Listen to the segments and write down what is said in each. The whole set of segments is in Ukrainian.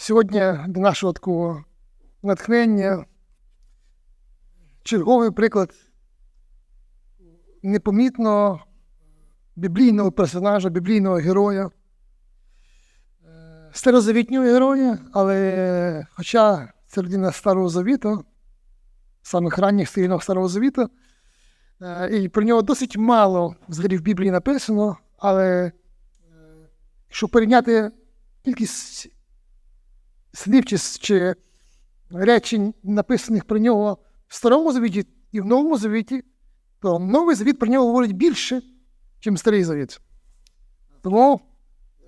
Сьогодні до нашого такого натхнення черговий приклад непомітного біблійного персонажа, біблійного героя, Е, старозавітнього героя, але хоча це людина Старого Завіту, самих ранніх сторінок Старого Завіту, е, і про нього досить мало взагалі в Біблії написано, але е, якщо порівняти кількість слів чи, чи речень, написаних про нього в Старому Завіті і в Новому Завіті, то Новий Завіт про нього говорить більше, ніж Старий Завіт. Тому е,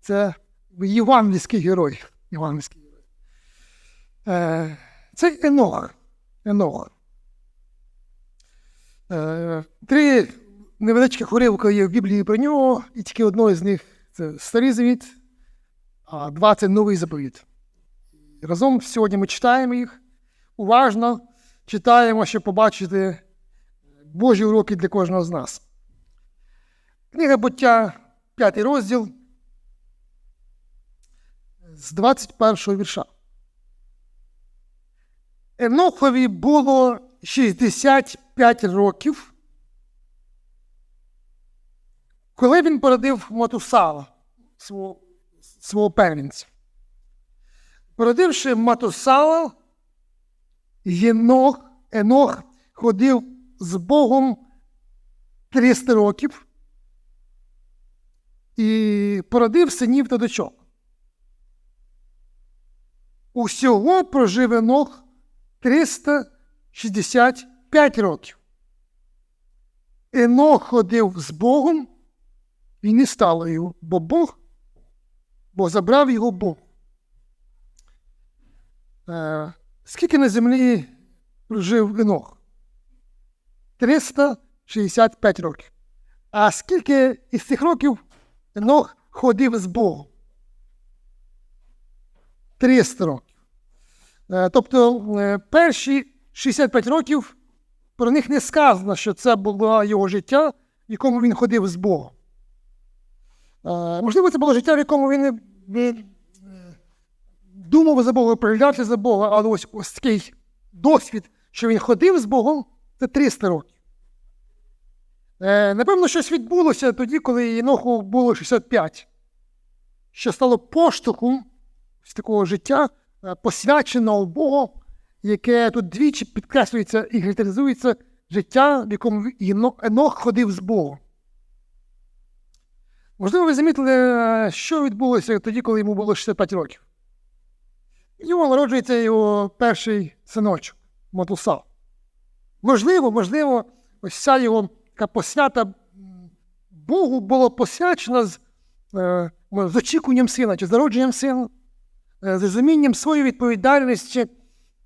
це євангельський герой. Євангельський герой. Е, Це Енох. Енох. Е, Три невеличких уривка є в Біблії про нього, і тільки одного з них це Старий Завіт, а два це новий заповіт. І разом сьогодні ми читаємо їх уважно, читаємо, щоб побачити Божі уроки для кожного з нас. Книга буття, п'ятий розділ з 21 вірша. Енохові було 65 років, коли він породив Матусала, свого, свого первенця. Породивши Матусала, Єнох, Енох ходив з Богом 300 років і породив синів та дочок. Усього прожив Енох 365 років. Енох ходив з Богом і не стало його, бо Бог, бо забрав його Бог. Скільки на землі прожив Енох? 365 років. А скільки із цих років Енох ходив з Богом? 300 років. Е, Тобто е, перші 65 років про них не сказано, що це було його життя, в якому він ходив з Богом. Е, Можливо, це було життя, в якому він думав за Бога, проявлявся за Бога, але ось ось такий досвід, що він ходив з Богом, це 300 років. Е, Напевно, щось відбулося тоді, коли Єноху було 65, що стало поштовхом з такого життя, е, посвяченого Богу, яке тут двічі підкреслюється і характеризується життя, в якому Енох ходив з Богом. Можливо, ви замітили, е, що відбулося тоді, коли йому було 65 років. Нього народжується його перший синочок Матусал. Можливо, можливо, ось ця його така посвята Богу була посвячена з, е, з очікуванням сина чи з народженням сина, е, з розумінням своєї відповідальності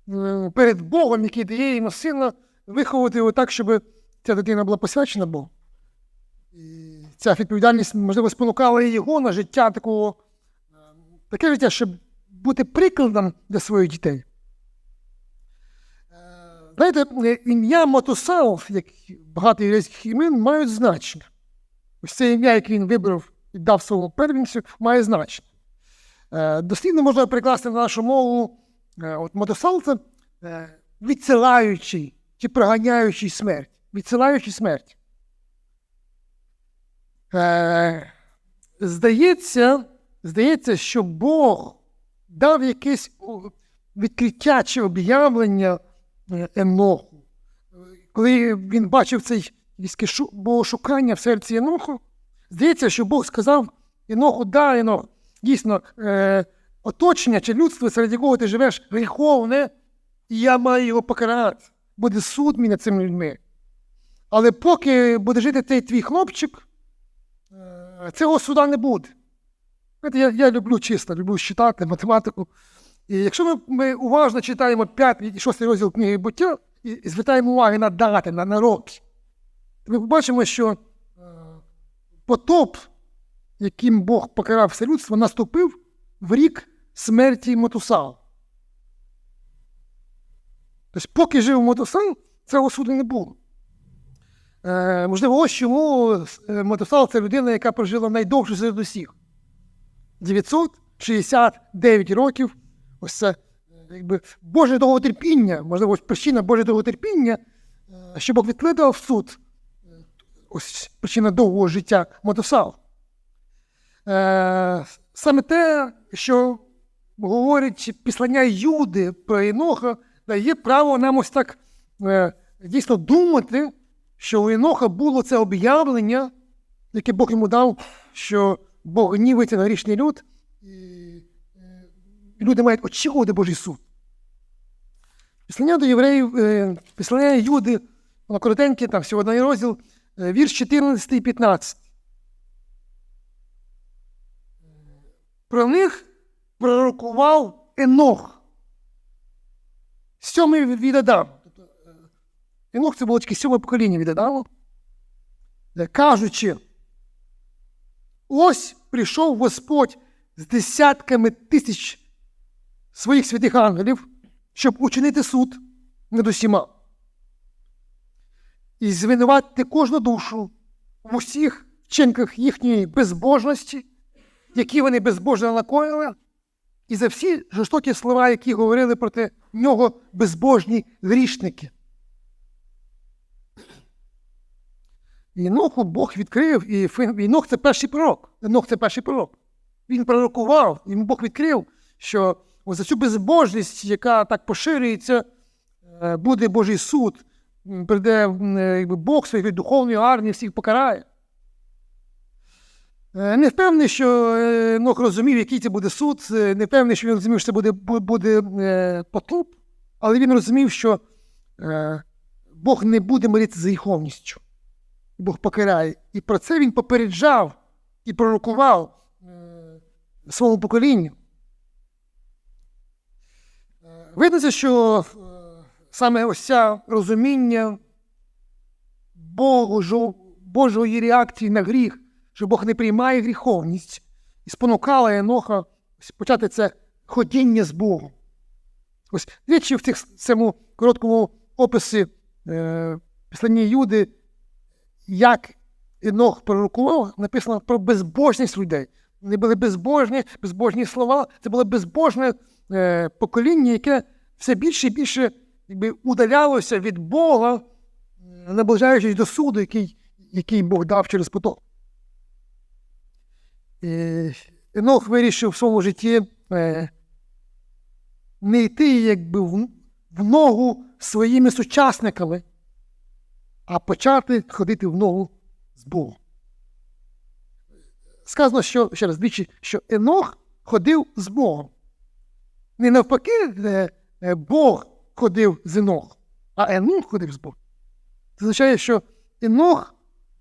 е, перед Богом, який дає йому сина, виховувати його так, щоб ця дитина була посвячена Богу. І ця відповідальність, можливо, спонукала і його на життя такого, е, таке життя, щоб бути прикладом для своїх дітей. Знаєте, ім'я Матусал, як багато єврейських імен, мають значення. Ось це ім'я, яке він вибрав і дав свого первенцю, має значення. Е, Дослідно можна прикласти на нашу мову е, от Матусал це е, відсилаючий чи проганяючий смерть. Відсилаючий смерть. Здається, здається, що Бог дав якесь відкриття чи об'явлення е, Еноху. Коли він бачив цей якесь шу- богошукання в серці Еноху, здається, що Бог сказав Еноху, да, Енох, дійсно, е, оточення чи людство, серед якого ти живеш, гріховне, і я маю його покарати. Буде суд мій над цими людьми. Але поки буде жити цей твій хлопчик, е, цього суда не буде. Я, я люблю чисто, люблю читати математику. І якщо ми, ми уважно читаємо 5 і 6 розділ книги буття і, і звертаємо увагу на дати, на, на роки, то ми побачимо, що е, потоп, яким Бог покарав все людство, наступив в рік смерті Матусала. Тобто, поки жив Матусал, цього суду не було. Е, можливо, ось чому е, Матусал це людина, яка прожила найдовше серед усіх. 69 років. Ось це якби Боже довготерпіння, можливо, ось причина Боже довготерпіння, е, що Бог відкладав суд. Е, Ось причина довгого життя Мотосал. Е, саме те, що говорить післання Юди про Іноха, дає право нам ось так дійсно думати, що у Іноха було це об'явлення, яке Бог йому дав, що Бог гнівиться на грішний люд, і е, люди мають очікувати Божий суд. Післання до євреїв, е, післання Юди, воно коротеньке, там всього один розділ, е, вірш 14 і 15. Про них пророкував Енох. Сьомий від Адама. Тобто, Енох це було тільки сьоме покоління від Адама. Кажучи, ось прийшов Господь з десятками тисяч своїх святих ангелів, щоб учинити суд над усіма. І звинуватити кожну душу в усіх вчинках їхньої безбожності, які вони безбожно накоїли, і за всі жорстокі слова, які говорили проти нього безбожні грішники. І Бог відкрив, і Інох це перший пророк. Інох це перший пророк. Він пророкував, йому Бог відкрив, що за цю безбожність, яка так поширюється, е, буде Божий суд, прийде е, якби, Бог своєю духовною армією, всіх покарає. Е, Не впевнений, що Нох розумів, який це буде суд, не впевнений, що він розумів, що це буде, буде потоп, але він розумів, що Бог не буде миритися з гріховністю. Бог покарає. І про це він попереджав і пророкував е, своєму поколінню. Видно, що саме ось це розуміння Божого, Божої реакції на гріх, що Бог не приймає гріховність, і спонукала Еноха почати це ходіння з Богом. Ось речі в цих, цьому короткому описі е, післання Юди, як Енох пророкував, написано про безбожність людей. Вони були безбожні, безбожні слова, це було безбожне е, покоління, яке все більше і більше якби, удалялося від Бога, е, наближаючись до суду, який, який Бог дав через потоп. Е, Енох вирішив в своєму житті е, не йти якби в, в ногу своїми сучасниками, а почати ходити в ногу з Богом. Сказано, що ще раз двічі, що Енох ходив з Богом. Не навпаки, е, е, Бог ходив з Енохом, а Енох ходив з Богом. Це означає, що Енох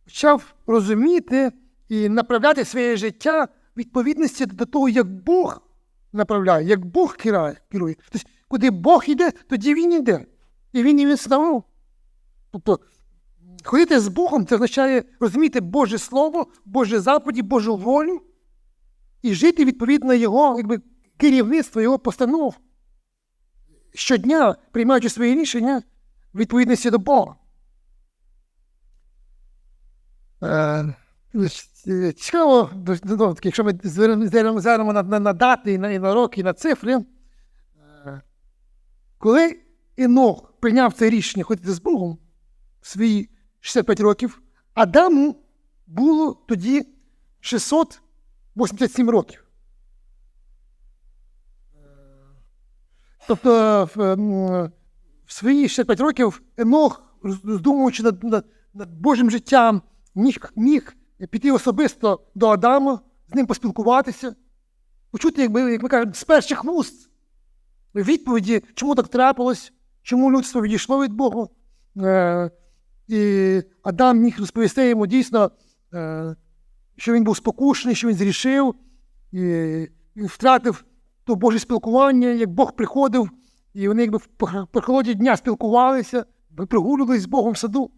почав розуміти і направляти своє життя в відповідності до того, як Бог направляє, як Бог керує. Тобто, куди Бог йде, тоді він йде. І він і відставав. Тобто, ходити з Богом це означає розуміти Боже Слово, Боже заповіді, Божу волю і жити відповідно Його якби, керівництво, Його постанов. Щодня приймаючи свої рішення в відповідності до Бога. Е, Цікаво, якщо ми звернемо на, на, дати, і на, і на роки, і на цифри. Е, Коли Енох прийняв це рішення ходити з Богом в свої 65 років, Адаму було тоді 687 років. Е, Тобто в, ем, свої 65 років Енох, роздумуючи над, над, над Божим життям, міг, міг піти особисто до Адама, з ним поспілкуватися, почути, як ми, як ми кажемо, з перших вуст відповіді, чому так трапилось, чому людство відійшло від Бога. Е, і Адам міг розповісти йому дійсно, е, що він був спокушений, що він зрішив, і він втратив то Боже спілкування, як Бог приходив, і вони якби в прохолоді дня спілкувалися, прогулювалися з Богом в саду.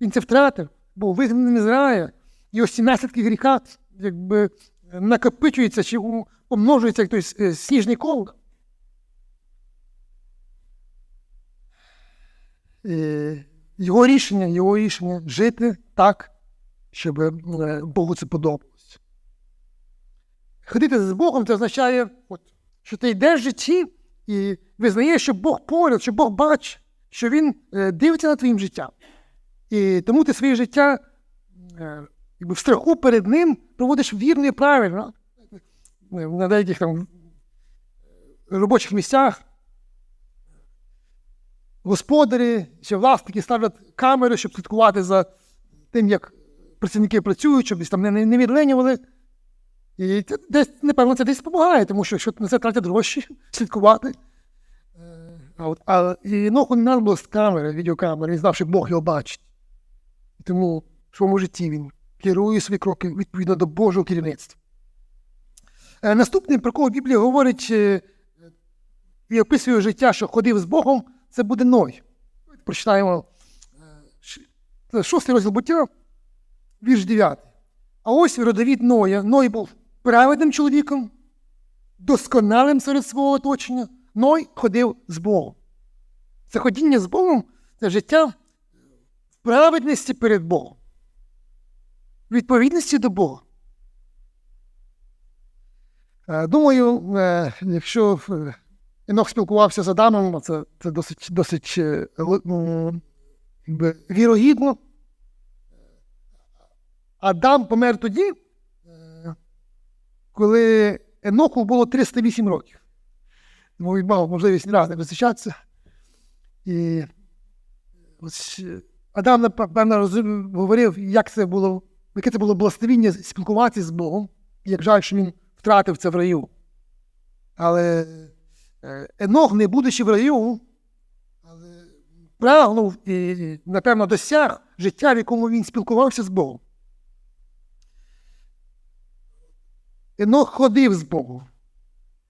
Він це втратив, був вигнаний з рая. І ось ці наслідки гріха якби накопичуються чи помножуються, як той е, сніжний кол. Його рішення, його рішення жити так, щоб е, Богу це подобалось. ходити з Богом, це означає, от, що ти йдеш в житті і визнаєш, що Бог поряд, що Бог бачить, що Він е, дивиться на твоїм життям. І тому ти своє життя е, якби в страху перед ним проводиш вірно і правильно. На деяких там робочих місцях господарі чи власники ставлять камери, щоб слідкувати за тим, як працівники працюють, щоб там не, не, відленювали. І це десь, напевно, це десь допомагає, тому що якщо на це тратять гроші, слідкувати. Е, А, от, а і Ноху не треба було з камери, відеокамери, він знав, що Бог його бачить. Тому в своєму житті він керує свої кроки відповідно до Божого керівництва. Е, Наступний, про кого Біблія говорить е, і описує життя, що ходив з Богом, це буде Ной. Прочитаємо е, шостий розділ буття, вірш 9. А ось родовід Ноя. Ной був праведним чоловіком, досконалим серед свого оточення. Ной ходив з Богом. Це ходіння з Богом це життя в праведності перед Богом, відповідності до Бога. Е, Думаю, е, якщо Енох спілкувався з Адамом, це, це досить, досить е, якби, вірогідно. Адам помер тоді, е, коли Еноху було 308 років. Тому він мав можливість не раз не зустрічатися. І ось е, Адам, напевно, говорив, як це було, яке це було благословіння спілкуватися з Богом. Як жаль, що він втратив це в раю. Але Енох, не будучи в раю, прагнув і, напевно, досяг життя, в якому він спілкувався з Богом. Енох ходив з Богом.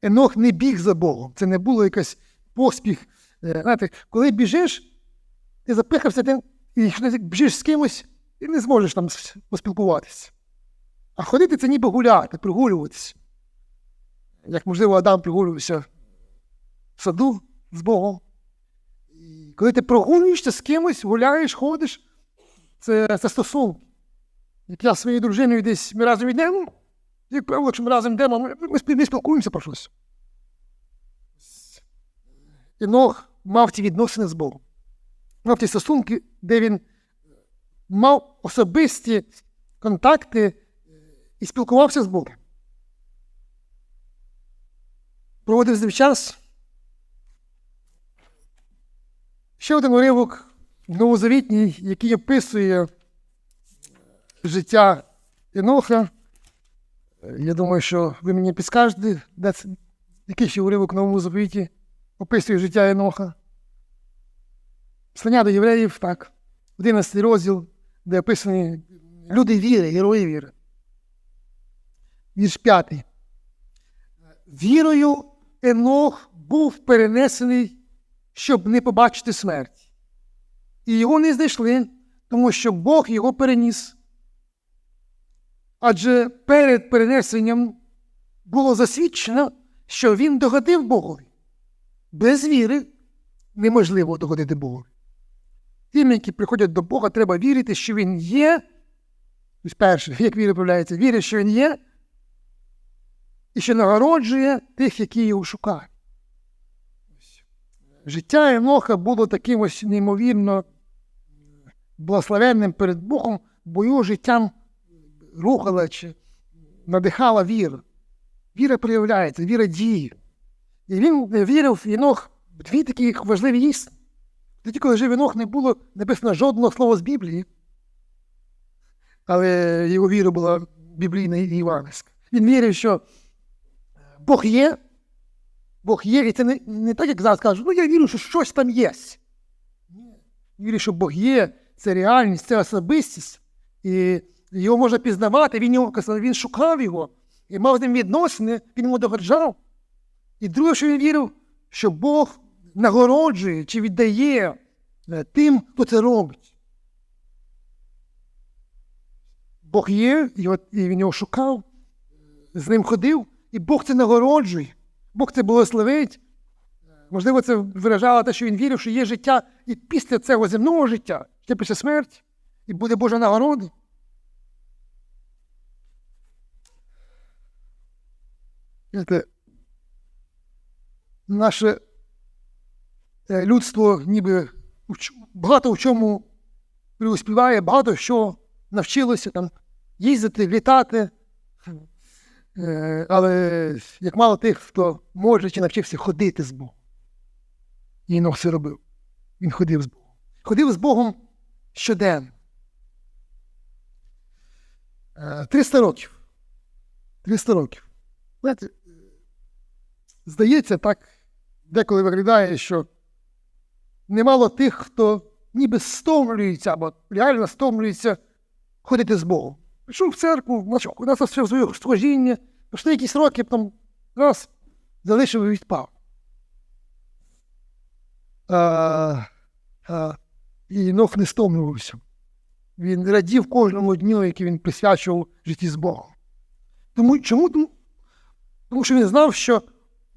Енох не біг за Богом. Це не було якийсь поспіх. Е, Знаєте, коли біжиш, ти запихався, ти, і якщо ти біжиш з кимось, ти не зможеш там поспілкуватися. А ходити це ніби гуляти, прогулюватися. Як, можливо, Адам прогулювався саду з Богом. І коли ти прогулюєшся з кимось, гуляєш, ходиш, це, це стосунки. Як я своєю дружиною десь ми разом йдемо, як правило, якщо ми разом йдемо, ми, ми, ми спілкуємося про щось. Інох мав ті відносини з Богом. Мав ті стосунки, де він мав особисті контакти е, і спілкувався з Богом. Проводив з ним час. Ще один уривок новозавітній, який описує життя Еноха. Я думаю, що ви мені підскажете, де це, який ще уривок в новому заповіті описує життя Еноха. Слання до євреїв, так. 11 розділ, де описані люди віри, герої віри. Вірш 5. Вірою Енох був перенесений, щоб не побачити смерть. І його не знайшли, тому що Бог його переніс. Адже перед перенесенням було засвідчено, що він догодив Богові. Без віри неможливо догодити Богу. Тим, які приходять до Бога, треба вірити, що Він є. Ось перше, як віра проявляється, вірить, що Він є, і що нагороджує тих, які його шукають. Життя Еноха було таким ось неймовірно благословенним перед Богом, бо його життям рухала чи надихала віра. Віра проявляється, віра діє. І він вірив Єнох в дві такі важливі істини. Тоді, коли жив Єнох, не було написано жодного слова з Біблії, але його віра була біблійна і іванська. Він вірив, що Бог є, Бог є, і це не, не так, як зараз кажуть, ну я вірю, що щось там є. Вірю, що Бог є, це реальність, це особистість. І його можна пізнавати, він його він шукав його і мав з ним відносини, він йому догоджав. І друге, що він вірив, що Бог нагороджує чи віддає е, тим, хто це робить. Бог є, і він його шукав, з ним ходив, і Бог це нагороджує, Бог це благословить. Можливо, це виражало те, що він вірив, що є життя і після цього земного життя, ще після смерті, і буде Божа нагорода. Наше е, людство ніби багато в чому преуспіває, багато що навчилося там їздити, літати. Е, Але як мало тих, хто може чи навчився ходити з Богом. І Інох це робив. Він ходив з Богом. Ходив з Богом щоденно. Е, 300 років. 300 років. Знаєте, е, здається, так деколи виглядає, що немало тих, хто ніби стомлюється або реально стомлюється ходити з Богом. Пішов в церкву, у нас все своє служіння, пішли якісь роки, потім раз, залишив і відпав. А, а, і Нох не стомлювався. Він радів кожному дню, який він присвячував житті з Богом. Тому, чому? Тому що він знав, що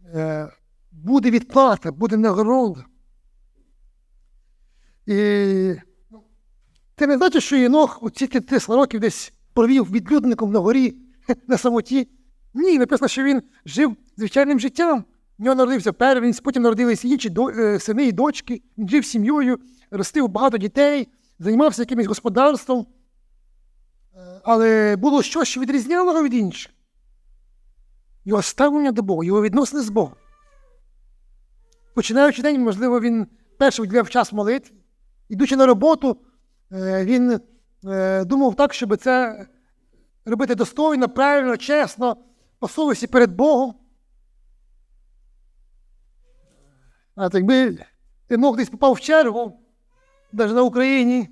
е, буде відплата, буде нагорода. І ну, це не значить, що Єнох у ці 300 років десь провів відлюдником на горі на самоті. Ні, написано, що він жив звичайним життям. В нього народився первенець, потім народилися інші до, е, сини і дочки. Він жив сім'єю, ростив багато дітей, займався якимось господарством. Е, Але було щось, що відрізняло його від інших. Його ставлення до Бога, його відносини з Богом. Починаючи день, можливо, він перший виділяв час молитви. Ідучи на роботу, е, він думав так, щоб це робити достойно, правильно, чесно, по совісті перед Богом. А якби Енох десь попав в чергу, навіть на Україні,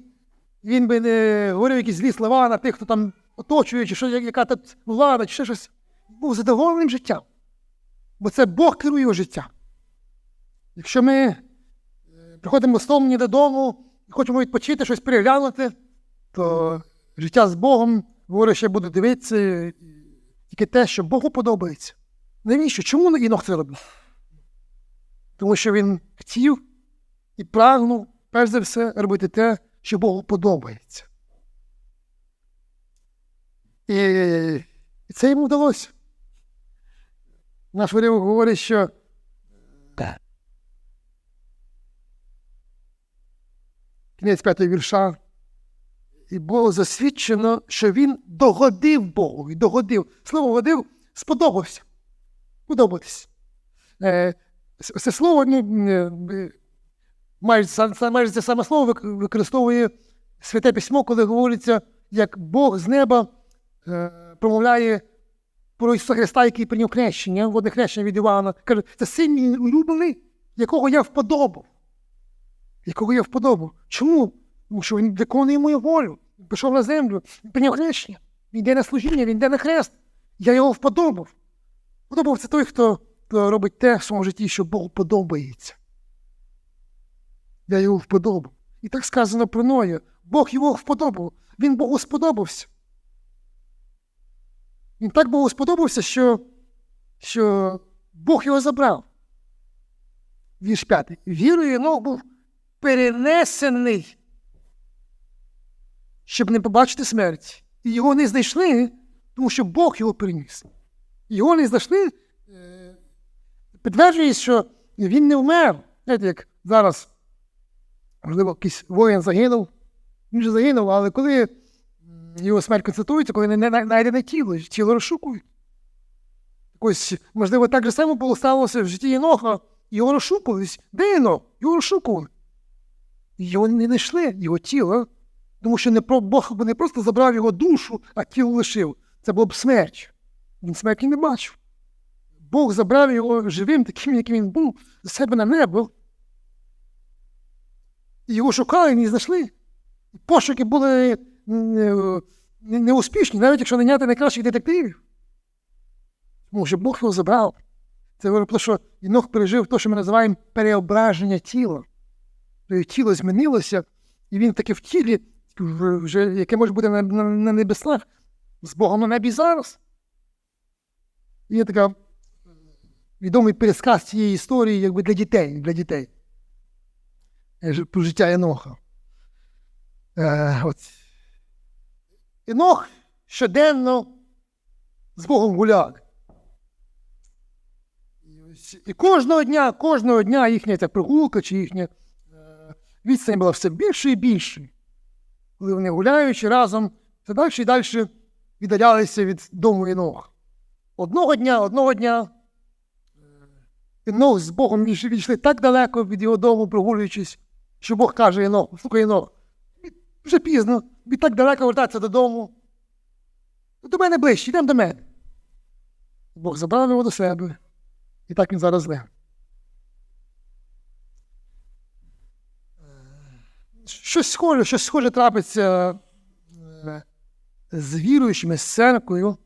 він би не говорив якісь злі слова на тих, хто там оточує, чи що, яка тут влада, чи ще щось. Був задоволеним життям. Бо це Бог керує його життям. Якщо ми е, приходимо стомлені додому і хочемо відпочити, щось переглянути, то життя з Богом, говорю, ще буде дивитися тільки те, що Богу подобається. Навіщо? Чому Інох це робив? Тому що він хотів і прагнув, перш за все, робити те, що Богу подобається. І, і це йому вдалося. Наш вирівок говорить, що кінець п'ятого вірша. І було засвідчено, що він догодив Богу. І догодив. Слово годив сподобався. Подобатись. Е, це слово, ну, е, майже, майже це саме слово використовує Святе Письмо, коли говориться, як Бог з неба е, промовляє про Ісуса Христа, який прийняв хрещення, водне хрещення від Івана. Каже, це син мій улюблений, якого я вподобав. Якого я вподобав. Чому? Тому що він виконує мою волю. Він пішов на землю, він прийняв хрещення, він йде на служіння, він йде на хрест. Я його вподобав. Подобав це той, хто, робить те в своєму житті, що Богу подобається. Я його вподобав. І так сказано про Ноя. Бог його вподобав. Він Богу сподобався. Він так Богу сподобався, що, що Бог його забрав. Вірш п'ятий. Вірою Єнох був перенесений, щоб не побачити смерть. І його не знайшли, тому що Бог його переніс. Його не знайшли, е, підтверджує, що він не вмер. Знаєте, як зараз, можливо, якийсь воїн загинув, він же загинув, але коли його смерть констатується, коли не не- знайдене тіло, тіло розшукують. Ось, можливо, так же само було сталося в житті Єноха. Його розшукували. Де Єнох? Його розшукували. Його не знайшли, його тіло, тому що не Бог би не просто забрав його душу, а тіло лишив. Це була б смерть. Він смерті не бачив. Бог забрав його живим, таким, яким він був, за себе на небо. І його шукали і не знайшли. Пошуки були не- неуспішні, навіть якщо наняти найкращих детективів. Тому що Бог його забрав. Це говорить про що Інох пережив те, що ми називаємо переображення тіла. Тобто тіло змінилося, і він таки в тілі, вже, яке може бути на, на, на небесах, з Богом на небі зараз. Є така відомий пересказ цієї історії якби для дітей. Для дітей. Е, Про життя Еноха. Е, от. Енох щоденно з Богом гуляв. І кожного дня, кожного дня їхня ця прогулка чи їхня е, відстань була все більше і більше. Коли вони гуляючи разом, все далі і далі віддалялися від дому Інох. Одного дня, одного дня Інох з Богом відійшли- так далеко від його дому, прогулюючись, що Бог каже Інох, слухай Інох, вже пізно, від так далеко вертатися додому. До мене ближче, йдемо до мене. Бог забрав його до себе. І так він зараз зле. Щось схоже, щось схоже трапиться е, з віруючими з церквою.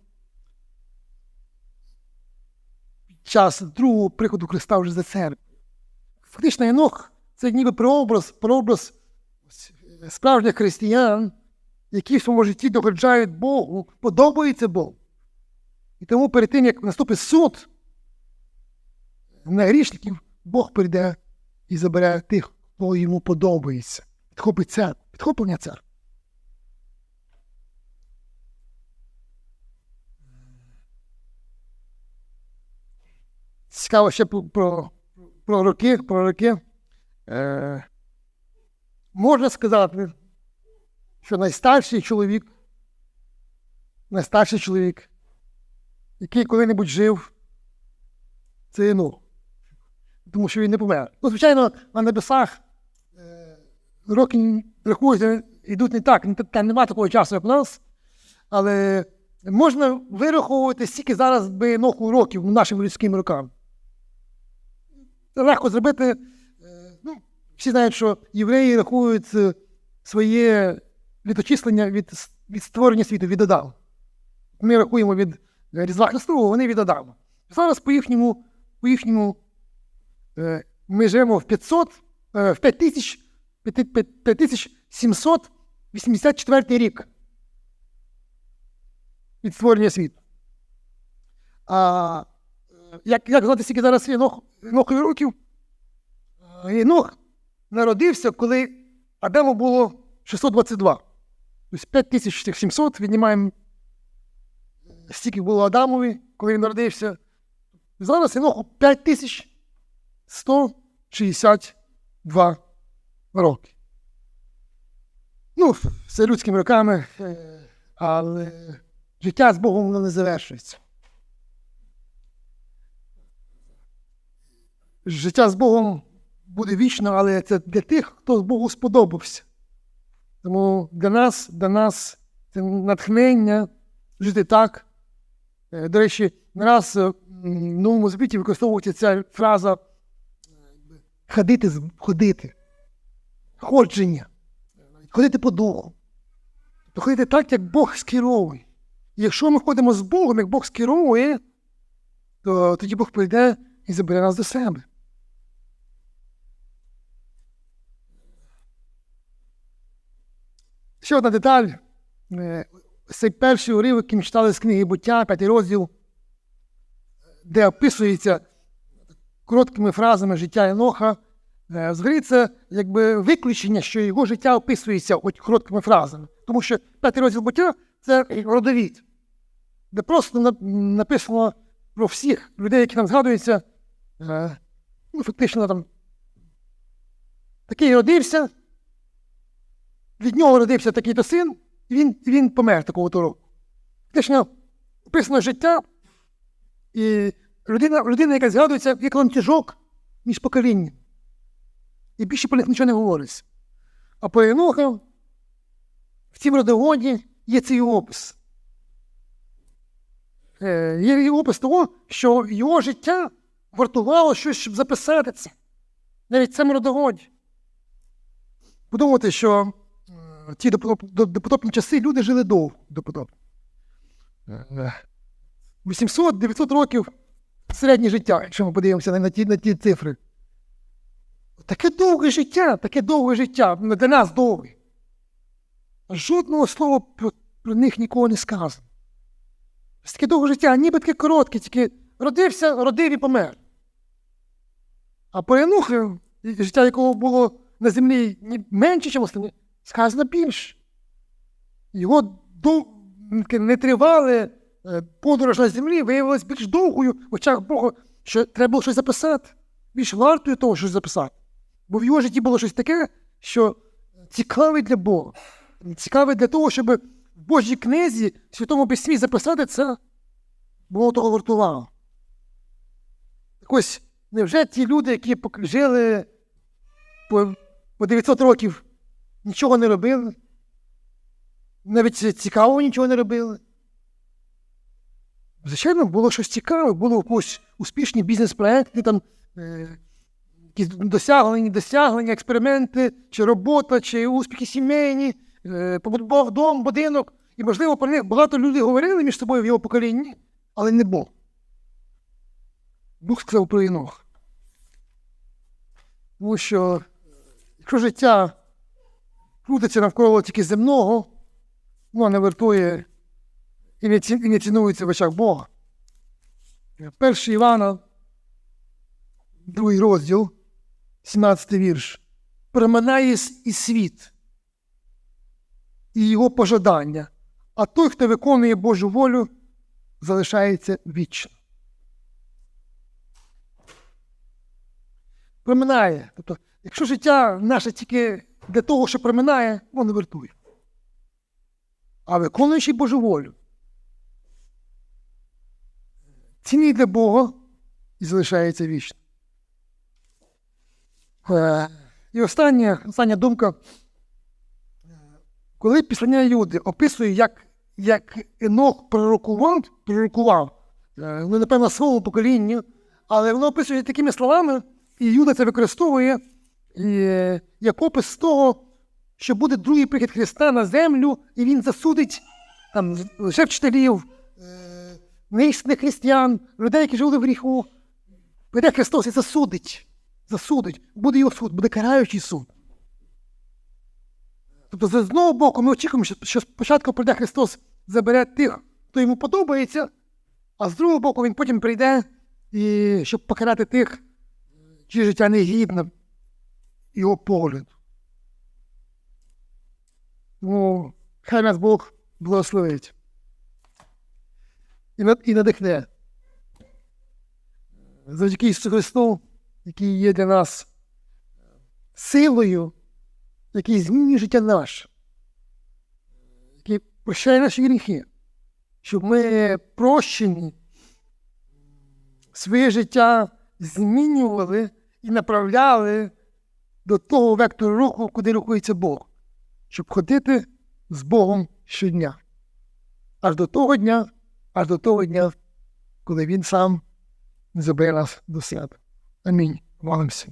Під час другого приходу Христа вже за церквою. Фактично, Єнох це ніби прообраз, прообраз е, справжніх християн, які в своєму житті догоджають Богу, подобається Богу. І тому перед тим, як наступить суд на грішників, Бог прийде і забере тих, хто йому подобається. Підхопить церкву, підхоплення церкви. Цікаво ще про, про, роки, про роки. Е, можна сказати, що найстарший чоловік, найстарший чоловік, який коли-небудь жив, це Єнух. Тому що він не помер. Ну, звичайно, на небесах роки рахуються, йдуть не так, там немає такого часу, як в нас. Але можна вираховувати стільки зараз би Єноху років нашими людськими роками. Це легко зробити. е, Ну, всі знають, що євреї рахують е, своє літочислення від, від створення світу, від Адаму. Ми рахуємо від Різдва Христового, вони від Адама. Зараз по їхньому, по їхньому е, ми живемо в 500, е, в 5000, 5784 рік від створення світу. А е, як, як знати, скільки зараз Єнох, Єнохові років? Е, Єнох народився, коли Адаму було 622. Тобто 5700 віднімаємо стільки було Адамові, коли він народився. Зараз Єноху 5162 роки. Ну, це людськими роками, е, але життя з Богом воно не завершується. Життя з Богом буде вічно, але це для тих, хто Богу сподобався. Тому для нас, для нас це натхнення жити так. Е, До речі, не раз е, в новому звіті використовується ця фраза ходити, ходити, ходження, ходити по духу. Тобто ходити так, як Бог скеровує. І якщо ми ходимо з Богом, як Бог скеровує, то тоді Бог прийде і забере нас до себе. Ще одна деталь. Е, Цей перший уривок, який ми читали з книги буття, п'ятий розділ, де описується короткими фразами життя Еноха. Е, Взагалі це якби виключення, що його життя описується от короткими фразами. Тому що п'ятий розділ буття це родовід, де просто написано про всіх людей, які нам згадуються. е, Ну, фактично там такий родився, від нього родився такий-то син, і він, він помер такого то року. Фактично описано життя, і людина, людина, яка згадується, як ланцюжок між поколіннями. І більше про них нічого не говориться. А по Єноха в цім родоводі є цей опис. Е, Є опис того, що його життя вартувало щось, щоб записати це. Навіть в цьому родоводі. Подумати, що е, ті допотопні часи люди жили довго допотопні. 800-900 років середнє життя, якщо ми подивимося на, ті, на ті цифри. Таке довге життя, таке довге життя, для нас довге. Жодного слова про, про них нікого не сказано. Таке довге життя, ніби таке коротке, тільки родився, родив і помер. А по Єнуху, життя якого було на землі менше, ніж сказано більше. Його дов... нетривале е, подорож на землі виявилась більш довгою в очах Бога, що треба було щось записати. Більш вартою того, щось записати. Бо в його житті було щось таке, що цікаве для Бога. Цікаве для того, щоб в Божій книзі, в Святому Письмі записати це, було того вартувало. Так ось, невже ті люди, які жили по, по 900 років, нічого не робили? Навіть цікавого нічого не робили? Звичайно, було щось цікаве, було якісь успішні бізнес-проекти, там, е, якісь досягнення, досягнення, експерименти, чи робота, чи успіхи сімейні, е, побудував дом, будинок. І, можливо, про них багато людей говорили між собою в його поколінні, але не Бог. Бог сказав про інох. Тому що, якщо життя крутиться навколо тільки земного, воно не вартує і не, ці, і не цінується в очах Бога. Перший Івана, другий розділ, 17 вірш. Проминає і світ, і його пожадання, а той, хто виконує Божу волю, залишається вічно. Проминає. Тобто, якщо життя наше тільки для того, що проминає, воно не вартує. А виконуючи Божу волю, цінний для Бога і залишається вічно. Е, І остання, остання думка. Коли післання люди описують, як, як Енох пророкував, пророкував, е, ну, напевно, своєму поколінню, але воно описує такими словами, і Юда це використовує і, е, як опис того, що буде другий прихід Христа на землю, і він засудить там, лише вчителів, неісних християн, людей, які жили в гріху. Прийде Христос і засудить. Засудить. Буде його суд, буде караючий суд. Тобто, з одного боку, ми очікуємо, що, спочатку прийде Христос, забере тих, хто йому подобається, а з другого боку, він потім прийде, і, щоб покарати тих, чиє життя не гідне його погляду. Ну, хай нас Бог благословить. І надихне. Завдяки Ісусу Христу, який є для нас силою, який змінює життя наше, який прощає наші гріхи, щоб ми прощені своє життя змінювали і направляли до того вектору руху, куди рухається Бог, щоб ходити з Богом щодня. Аж до того дня, аж до того дня, коли Він сам забере нас до себе. I mean, once